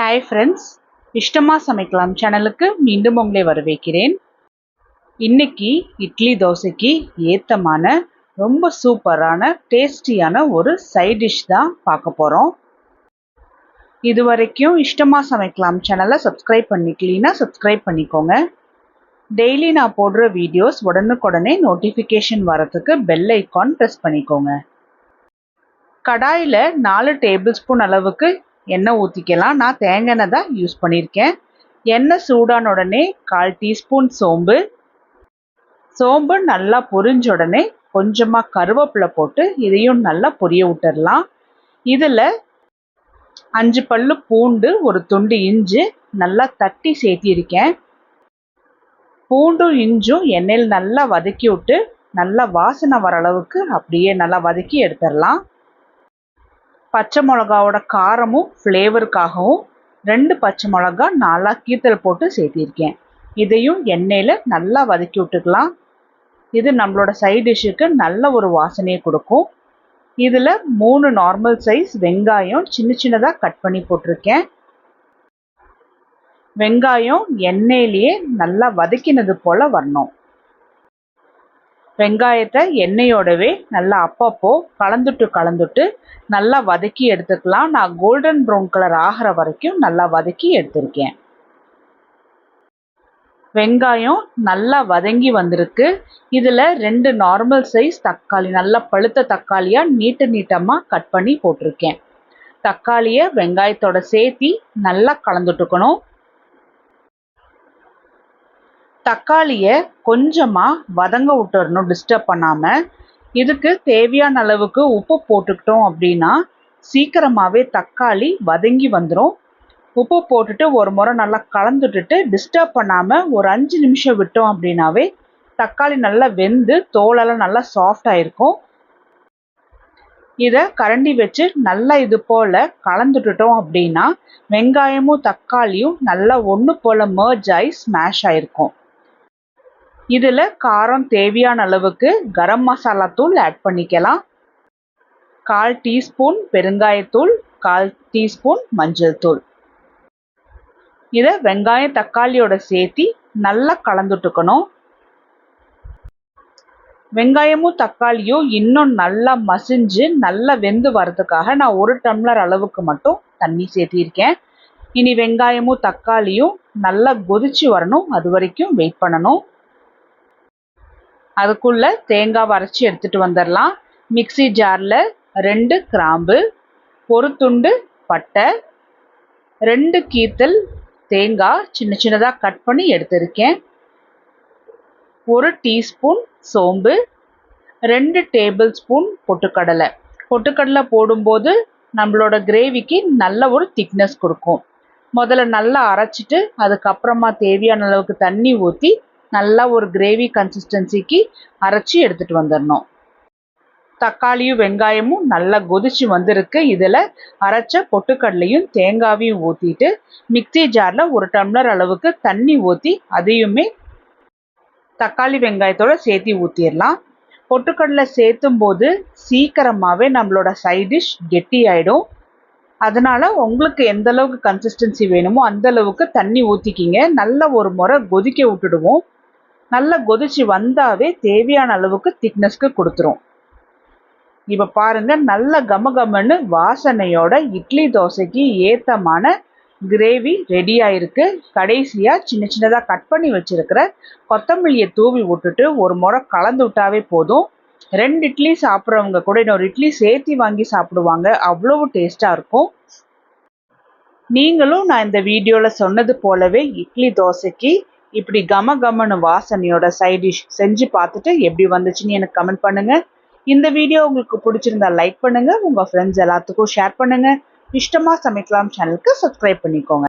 Hi friends இஷ்டமாக சமைக்கலாம் சேனலுக்கு மீண்டும் உங்களை வரவேற்கிறேன். இன்னைக்கு இட்லி தோசைக்கு ஏத்தமான ரொம்ப சூப்பரான டேஸ்டியான ஒரு சைட் டிஷ் தான் பார்க்க போகிறோம் இது வரைக்கும் இஷ்டமாக சமைக்கலாம் சேனலை சப்ஸ்கிரைப் பண்ணிக்கலீன்னா சப்ஸ்கிரைப் பண்ணிக்கோங்க. டெய்லி நான் போடுற வீடியோஸ் உடனுக்குடனே நோட்டிஃபிகேஷன் வரத்துக்கு பெல் ஐக்கான் ப்ரெஸ் பண்ணிக்கோங்க. கடாயில் நாலு டேபிள் ஸ்பூன் அளவுக்கு எண்ணெய் ஊற்றிக்கலாம் நான் தேங்காய் எண்ணெய் தான் யூஸ் பண்ணியிருக்கேன். எண்ணெய் சூடான உடனே கால் டீஸ்பூன் சோம்பு. சோம்பு நல்லா பொரிஞ்ச உடனே கொஞ்சமாக கருவேப்பிலை போட்டு இதையும் நல்லா பொரிய விட்டுடலாம் இதில் அஞ்சு பல்லு பூண்டு ஒரு துண்டு இஞ்சி நல்லா தட்டி சேர்த்திருக்கேன். பூண்டும் இஞ்சும் எண்ணெயில் நல்லா வதக்கி விட்டு நல்லா வாசனை வர அளவுக்கு அப்படியே நல்லா வதக்கி எடுத்துடலாம் பச்சை மிளகாவோட காரமும் ஃப்ளேவருக்காகவும் ரெண்டு பச்சை மிளகா நாலாக கீத்தல் போட்டு சேர்த்திருக்கேன். இதையும் எண்ணெயில் நல்லா வதக்கி விட்டுக்கலாம். இது நம்மளோட சைட் டிஷ்ஷுக்கு நல்ல ஒரு வாசனையை கொடுக்கும். இதில் மூணு நார்மல் சைஸ் வெங்காயம் சின்ன சின்னதாக கட் பண்ணி போட்டிருக்கேன். வெங்காயம் எண்ணெயிலேயே நல்லா வதக்கினது போல் வரணும். வெங்காயத்தை எண்ணெயோடவே நல்லா அப்பப்போ கலந்துட்டு கலந்துட்டு நல்லா வதக்கி எடுத்துக்கலாம். நான் கோல்டன் ப்ரௌன் கலர் ஆகிற வரைக்கும் நல்லா வதக்கி எடுத்திருக்கேன். வெங்காயம் நல்லா வதங்கி வந்திருக்கு. இதில் ரெண்டு நார்மல் சைஸ் தக்காளி நல்லா பழுத்த தக்காளியாக நீட்டு நீட்டமாக கட் பண்ணி போட்டிருக்கேன். தக்காளியை வெங்காயத்தோட சேர்த்தி நல்லா கலந்துட்டுக்கணும். தக்காளியை கொஞ்சமாக வதங்க விட்டுறணும் டிஸ்டர்ப் பண்ணாமல் இதுக்கு தேவையான அளவுக்கு உப்பு போட்டுக்கிட்டோம் அப்படின்னா சீக்கிரமாகவே தக்காளி வதங்கி வந்துடும் உப்பு போட்டுட்டு ஒரு முறை நல்லா கலந்துட்டுட்டு டிஸ்டர்ப் பண்ணாமல் ஒரு அஞ்சு நிமிஷம் விட்டோம் அப்படின்னாவே தக்காளி நல்லா வெந்து தோலெல்லாம் நல்லா சாஃப்டாக இருக்கும் இதை கரண்டி வச்சு நல்லா இது போல் கலந்துட்டுட்டோம் அப்படின்னா வெங்காயமும் தக்காளியும் நல்லா ஒன்று போல் மர்ஜ் ஆகி ஸ்மாஷ் ஆகிருக்கும் இதில் காரம் தேவையான அளவுக்கு கரம் மசாலா தூள் ஆட் பண்ணிக்கலாம். கால் டீஸ்பூன் பெருங்காயத்தூள் கால் டீஸ்பூன் மஞ்சள் தூள். இதை வெங்காயம் தக்காளியோட சேர்த்தி நல்லா கலந்துட்டுக்கணும். வெங்காயமும் தக்காளியும் இன்னும் நல்லா மசிஞ்சு நல்லா வெந்து வரதுக்காக நான் ஒரு டம்ளர் அளவுக்கு மட்டும் தண்ணி சேர்த்திருக்கேன். இனி வெங்காயமும் தக்காளியும் நல்லா கொதிச்சு வரணும். அது வரைக்கும் வெயிட் பண்ணணும். அதுக்குள்ளே தேங்காய் அரைச்சி எடுத்துகிட்டு வந்துடலாம் மிக்சி ஜாரில் ரெண்டு கிராம்பு ஒரு துண்டு பட்டை ரெண்டு கீத்தல் தேங்காய் சின்ன சின்னதாக கட் பண்ணி எடுத்திருக்கேன். ஒரு டீஸ்பூன் சோம்பு ரெண்டு டேபிள் ஸ்பூன் பொட்டுக்கடலை. பொட்டுக்கடலை போடும்போது நம்மளோட கிரேவிக்கு நல்ல ஒரு திக்னஸ் கொடுக்கும். முதல்ல நல்லா அரைச்சிட்டு அதுக்கப்புறமா தேவையான அளவுக்கு தண்ணி ஊற்றி நல்லா ஒரு கிரேவி கன்சிஸ்டன்சிக்கு அரைச்சி எடுத்துகிட்டு வந்துடணும் தக்காளியும் வெங்காயமும் நல்லா கொதிச்சு வந்திருக்கு. இதில் அரைச்ச பொட்டுக்கடலையும் தேங்காவையும் ஊற்றிட்டு மிக்சி ஜாரில் ஒரு டம்ளர் அளவுக்கு தண்ணி ஊற்றி அதையுமே தக்காளி வெங்காயத்தோட சேர்த்தி ஊற்றிடலாம் பொட்டுக்கடலை சேர்த்தும் போது சீக்கிரமாகவே நம்மளோட சைட் டிஷ் கெட்டி ஆகிடும் அதனால் உங்களுக்கு எந்த அளவுக்கு கன்சிஸ்டன்சி வேணுமோ அந்த அளவுக்கு தண்ணி ஊற்றிக்கிங்க நல்ல ஒரு முறை கொதிக்க விட்டுடுவோம். நல்லா கொதிச்சு வந்தாவே தேவையான அளவுக்கு திக்னஸ்க்கு கொடுத்துரும். இப்போ பாருங்க நல்ல கம கமன்னு வாசனையோட இட்லி தோசைக்கு ஏத்தமான கிரேவி ரெடி ஆயிருக்கு. கடைசியாக சின்ன சின்னதாக கட் பண்ணி வச்சிருக்கிற கொத்தமல்லியை தூவி விட்டுட்டு ஒரு முறை கலந்து விட்டாவே போதும். ரெண்டு இட்லி சாப்பிட்றவங்க கூட இன்னொரு இட்லி சேர்த்தி வாங்கி சாப்பிடுவாங்க. அவ்வளவு டேஸ்ட்டாக இருக்கும். நீங்களும் நான் இந்த வீடியோவில் சொன்னது போலவே இட்லி தோசைக்கு இப்படி கம கமனு வாசனையோட சைட் டிஷ் செஞ்சு பார்த்துட்டு எப்படி வந்துச்சுன்னு எனக்கு கமெண்ட் பண்ணுங்க. இந்த வீடியோ உங்களுக்கு பிடிச்சிருந்தா லைக் பண்ணுங்க. உங்க ஃப்ரெண்ட்ஸ் எல்லாத்துக்கும் ஷேர் பண்ணுங்க. இஷ்டமா சமைக்கலாம் சேனலுக்கு சப்ஸ்கிரைப் பண்ணிக்கோங்க.